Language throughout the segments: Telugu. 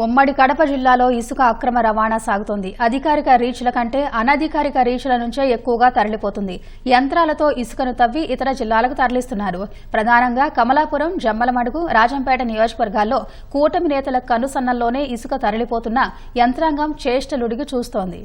ఉమ్మడి కడప జిల్లాలో ఇసుక అక్రమ రవాణా సాగుతోంది. అధికారిక రీచ్ల కంటే అనధికారిక రీచ్ల నుంచే ఎక్కువగా తరలిపోతుంది. యంత్రాలతో ఇసుకను తవ్వి ఇతర జిల్లాలకు తరలిస్తున్నారు. ప్రధానంగా కమలాపురం జమ్మలమడుగు రాజంపేట నియోజకవర్గాల్లో కూటమి నేతల కనుసన్నల్లోనే ఇసుక తరలిపోతున్న యంత్రాంగం చేష్టలుడిగి చూస్తోంది.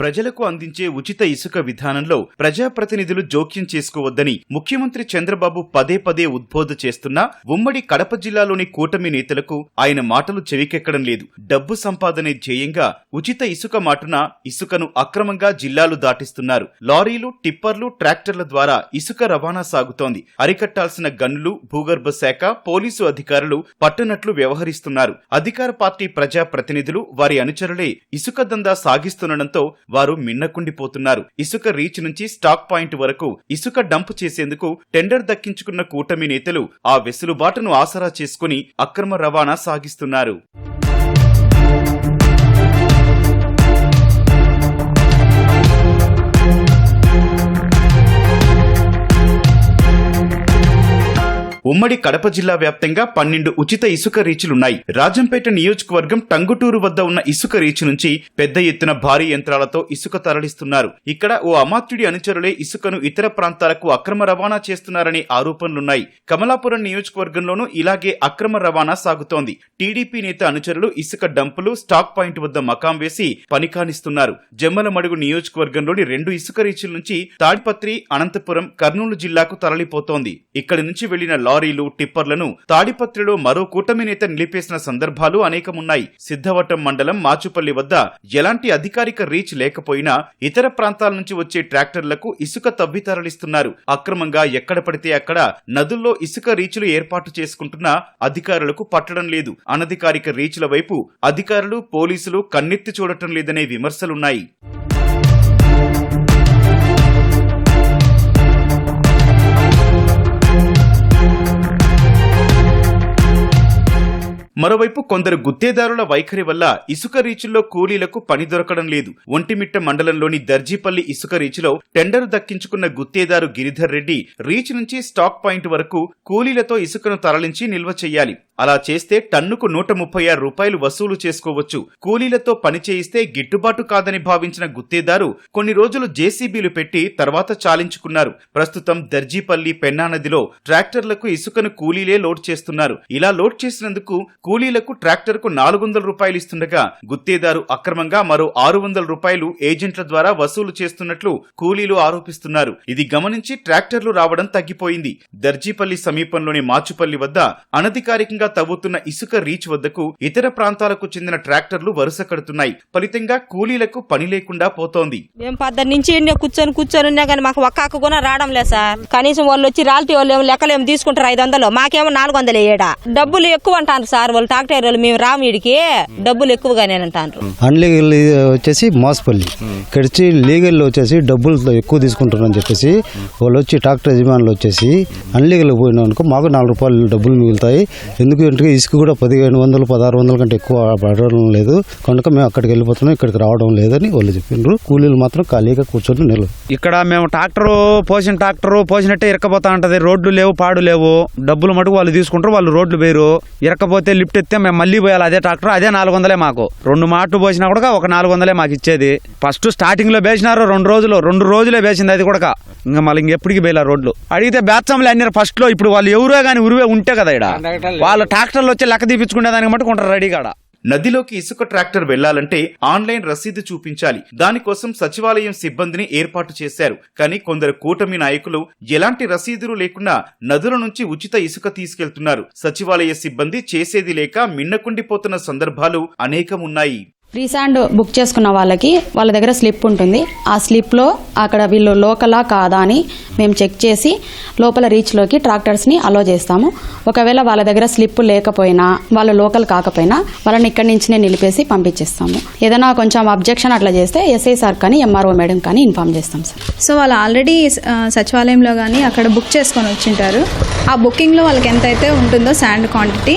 ప్రజలకు అందించే ఉచిత ఇసుక విధానంలో ప్రజాప్రతినిధులు జోక్యం చేసుకోవద్దని ముఖ్యమంత్రి చంద్రబాబు పదే పదే ఉద్బోధ చేస్తున్నా ఉమ్మడి కడప జిల్లాలోని కూటమి నేతలకు ఆయన మాటలు చెవికెక్కడం లేదు. డబ్బు సంపాదనే ధ్యేయంగా ఉచిత ఇసుక మాటున ఇసుకను అక్రమంగా జిల్లాలు దాటిస్తున్నారు. లారీలు టిప్పర్లు ట్రాక్టర్ల ద్వారా ఇసుక రవాణా సాగుతోంది. అరికట్టాల్సిన గన్నులు భూగర్భ శాఖ పోలీసు అధికారులు పట్టనట్లు వ్యవహరిస్తున్నారు. అధికార పార్టీ ప్రజా ప్రతినిధులు వారి అనుచరులే ఇసుక దందా సాగిస్తుండటంతో వారు మిన్నకుండిపోతున్నారు. ఇసుక రీచ్ నుంచి స్టాక్ పాయింట్ వరకు ఇసుక డంప్ చేసేందుకు టెండర్ దక్కించుకున్న కూటమి నేతలు ఆ వెసులుబాటును ఆసరా చేసుకుని అక్రమ రవాణా సాగిస్తున్నారు. ఉమ్మడి కడప జిల్లా వ్యాప్తంగా పన్నెండు ఉచిత ఇసుక రీచులున్నాయి. రాజంపేట నియోజకవర్గం టంగుటూరు వద్ద ఉన్న ఇసుక రీచ్ నుంచి పెద్ద ఎత్తున భారీ యంత్రాలతో ఇసుక తరలిస్తున్నారు. ఇక్కడ ఓ అమాత్యుడి అనుచరులే ఇసుకను ఇతర ప్రాంతాలకు అక్రమ రవాణా చేస్తున్నారనే ఆరోపణలున్నాయి. కమలాపురం నియోజకవర్గంలోనూ ఇలాగే అక్రమ రవాణా సాగుతోంది. టీడీపీ నేత అనుచరులు ఇసుక డంపులు స్టాక్ పాయింట్ వద్ద మకాం వేసి పనికానిస్తున్నారు. జమ్మలమడుగు నియోజకవర్గంలోని రెండు ఇసుక రీచుల నుంచి తాడిపత్రి అనంతపురం కర్నూలు జిల్లాకు తరలిపోతోంది. ఇక్కడి నుంచి వెళ్ళిన లారీ లారీలు టిప్పర్లను తాడిపత్రిలో మరో కూటమి నేత నిలిపేసిన సందర్భాలు అనేకమున్నాయి. సిద్ధవటం మండలం మాచుపల్లి వద్ద ఎలాంటి అధికారిక రీచ్ లేకపోయినా ఇతర ప్రాంతాల నుంచి వచ్చే ట్రాక్టర్లకు ఇసుక తవ్వి తరలిస్తున్నారు అక్రమంగా ఎక్కడ పడితే అక్కడ నదుల్లో ఇసుక రీచ్లు ఏర్పాటు చేసుకుంటున్నా అధికారులకు పట్టడం లేదు. అనధికారిక రీచ్ల వైపు అధికారులు పోలీసులు కన్నెత్తి చూడటం లేదనే విమర్శలున్నాయి. మరోవైపు కొందరు గుత్తేదారుల వైఖరి వల్ల ఇసుక రీచుల్లో కూలీలకు పని దొరకడం లేదు. ఒంటిమిట్ట మండలంలోని దర్జీపల్లి ఇసుక రీచ్లో టెండరు దక్కించుకున్న గుత్తేదారు గిరిధర్ రెడ్డి రీచ్ నుంచి స్టాక్ పాయింట్ వరకు కూలీలతో ఇసుకను తరలించి నిల్వ చేయాలి. అలా చేస్తే టన్నుకు నూట ముప్పై ఆరు రూపాయలు వసూలు చేసుకోవచ్చు. కూలీలతో పని చేయిస్తే గిట్టుబాటు కాదని భావించిన గుత్తేదారు కొన్ని రోజులు జేసీబీలు పెట్టి తర్వాత చాలించుకున్నారు. ప్రస్తుతం దర్జీపల్లి పెన్నా నదిలో ట్రాక్టర్లకు ఇసుకను కూలీలే లోడ్ చేస్తున్నారు. ఇలా లోడ్ చేసినందుకు కూలీలకు ట్రాక్టర్కు నాలుగు వందల రూపాయలు ఇస్తుండగా గుత్తేదారు అక్రమంగా మరో ఆరు వందల రూపాయలు ఏజెంట్ల ద్వారా వసూలు చేస్తున్నట్లు కూలీలు ఆరోపిస్తున్నారు. ఇది గమనించి ట్రాక్టర్లు రావడం తగ్గిపోయింది. దర్జీపల్లి సమీపంలోని మాచుపల్లి వద్ద అనధికారికంగా తవ్వుతున్న ఇసుక రీచ్ వద్దకు ఇతర ప్రాంతాలకు చెందిన ట్రాక్టర్లు వరుస కడుతున్నాయి. ఫలితంగా కూలీలకు పని లేకుండా పోతోంది. మేము పద్దరి నుంచి కూర్చొని కూర్చొని ఉన్నా కానీ మాకు ఒక్క హక్కు కూడా రావడం లేదు సార్. కనీసం వాళ్ళు వచ్చి రాల్టీ వాళ్ళు ఏమో లెక్కలు ఏమో తీసుకుంటారు ఐదు వందలు. మాకేమో నాలుగు వందలు ఏడా డబ్బులు ఎక్కువ అంటారు సార్ వాళ్ళు ట్రాక్టర్ వాళ్ళు మేము రాము వీడికి డబ్బులు ఎక్కువగానే అంటారు. అన్లీగల్ వచ్చేసి మోసపల్లి. ఇక్కడ వచ్చి లీగల్ వచ్చేసి డబ్బులు ఎక్కువ తీసుకుంటారని చెప్పేసి వాళ్ళు వచ్చి ట్రాక్టర్ యజమానులు వచ్చేసి అన్లీగల్ పోయినా అనుకో మాకు నాలుగు రూపాయలు డబ్బులు మిగులుతాయి. ఎందుకంటే ఇసుక కూడా పదిహేను వందలు పదహారు వందల కంటే ఎక్కువ పడడం లేదు. కనుక మేము అక్కడికి వెళ్ళిపోతున్నాం ఇక్కడికి రావడం లేదని వాళ్ళు చెప్పిండ్రు కూలీలు మాత్రం ఖాళీగా కూర్చొని నిలవ ఇక్కడ మేము ట్రాక్టర్ పోసిన ట్రాక్టర్ పోసినట్టే ఇరకపోతా ఉంటది. రోడ్లు లేవు పాడు లేవు. డబ్బులు మటుకు వాళ్ళు తీసుకుంటారు వాళ్ళు రోడ్లు వేరు ఇరకపోతే లిఫ్ట్ ఎత్తే మేము మళ్ళీ పోయాలి. అదే ట్రాక్టర్ అదే నాలుగు వందలే మాకు. రెండు మాటలు పోసినా కూడా ఒక నాలుగు వందలే మాకు ఇచ్చేది. ఫస్ట్ స్టార్టింగ్లో వేసినారు రెండు రోజులు రెండు రోజులే వేసింది అది కూడా. ఇంకా మళ్ళీ ఇంకెప్పటికి వేయాలి రోడ్లు. అడిగితే బ్యాత్సంలు అన్నారు ఫస్ట్లో ఇప్పుడు వాళ్ళు ఎవరో కానీ ఉరివే ఉంటే కదా ఇక్కడ వాళ్ళు ట్రాక్టర్లు వచ్చి లెక్క తీపించుకునే దానికి మటుకు ఉంటారు రెడీ కాడ. నదిలోకి ఇసుక ట్రాక్టర్ వెళ్ళాలంటే ఆన్లైన్ రసీదు చూపించాలి. దానికోసం సచివాలయం సిబ్బందిని ఏర్పాటు చేశారు. కానీ కొందరు కూటమి నాయకులు ఎలాంటి రసీదులు లేకుండా నదుల నుంచి ఉచిత ఇసుక తీసుకెళ్తున్నారు. సచివాలయ సిబ్బంది చేసేది లేక మిన్నకుండిపోతున్న సందర్భాలు అనేకమున్నాయి. ఫ్రీ శాండ్ బుక్ చేసుకున్న వాళ్ళకి వాళ్ళ దగ్గర స్లిప్ ఉంటుంది. ఆ స్లిప్లో అక్కడ వీళ్ళు లోకలా కాదా అని మేము చెక్ చేసి లోపల రీచ్లోకి ట్రాక్టర్స్ని అలో చేస్తాము. ఒకవేళ వాళ్ళ దగ్గర స్లిప్ లేకపోయినా వాళ్ళు లోకల్ కాకపోయినా వాళ్ళని ఇక్కడి నుంచినే నిలిపేసి పంపించేస్తాము. ఏదైనా కొంచెం అబ్జెక్షన్ అట్లా చేస్తే ఎస్ఐ సార్ కానీ ఎంఆర్ఓ మేడం కానీ ఇన్ఫామ్ చేస్తాం సార్ సో వాళ్ళు ఆల్రెడీ సచివాలయంలో కానీ అక్కడ బుక్ చేసుకొని వచ్చింటారు. ఆ బుకింగ్లో వాళ్ళకి ఎంత అయితే ఉంటుందో శాండ్ క్వాంటిటీ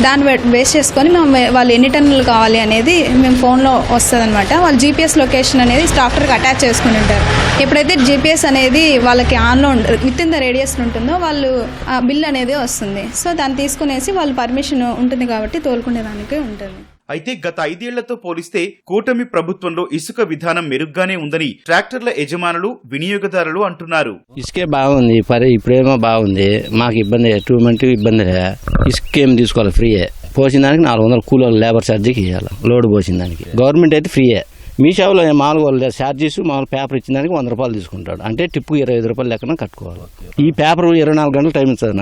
దాన్ని బే- బేస్ చేసుకొని మేము వాళ్ళు ఎన్ని టన్నులు కావాలి అనేది మేము ఫోన్లో వస్తుంది అనమాట వాళ్ళ జీపీఎస్ లొకేషన్ అనేది ట్రాక్టర్కి అటాచ్ చేసుకుని ఉంటారు. ఎప్పుడైతే జీపీఎస్ అనేది వాళ్ళకి ఆన్లో విత్ ఇన్ ద రేడియస్లో ఉంటుందో వాళ్ళు ఆ బిల్ అనేది వస్తుంది. సో దాన్ని తీసుకునేసి వాళ్ళు పర్మిషన్ ఉంటుంది కాబట్టి తోలుకునేదానికి ఉంటుంది. అయితే గత ఐదేళ్ళతో పోలిస్తే కూటమి ప్రభుత్వంలో ఇసుక విధానం మెరుగ్గానే ఉందని ట్రాక్టర్ల యజమానులు వినియోగదారులు అంటున్నారు. ఇసుకే బాగుంది పరి ఇప్పుడేమో బాగుంది. మాకు ఇబ్బంది ఎటువంటి ఇబ్బంది లే ఇసుక ఏం తీసుకోవాలి ఫ్రీయే. పోసిన దానికి నాలుగు వందలు కూలీలు లేబర్ ఛార్జీకి ఇవ్వాలి లోడ్ పోసిన దానికి గవర్నమెంట్ అయితే ఫ్రీయే. మీ షాపులో మామూలుగా ఛార్జెస్ మామూలు పేపర్ ఇచ్చిన దానికి వంద రూపాయలు తీసుకుంటాడు. అంటే టిప్పు ఇరవై ఐదు రూపాయలు లెక్కన కట్టుకోవాలి. ఈ పేపర్ ఇరవై నాలుగు గంటలు టైం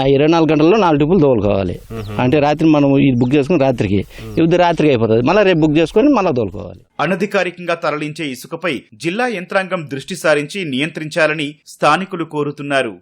ఆ ఇరవై నాలుగు గంటల్లో నాలుగు టిప్పులు తోలుకోవాలి. అంటే రాత్రి మనం ఇది బుక్ చేసుకుని రాత్రికి. ఇది రాత్రికి అయిపోతుంది. మళ్ళీ రేపు బుక్ చేసుకొని మళ్ళీ తోలుకోవాలి. అనధికారికంగా తరలించే ఇసుకపై జిల్లా యంత్రాంగం దృష్టి సారించి నియంత్రించాలని స్థానికులు కోరుతున్నారు.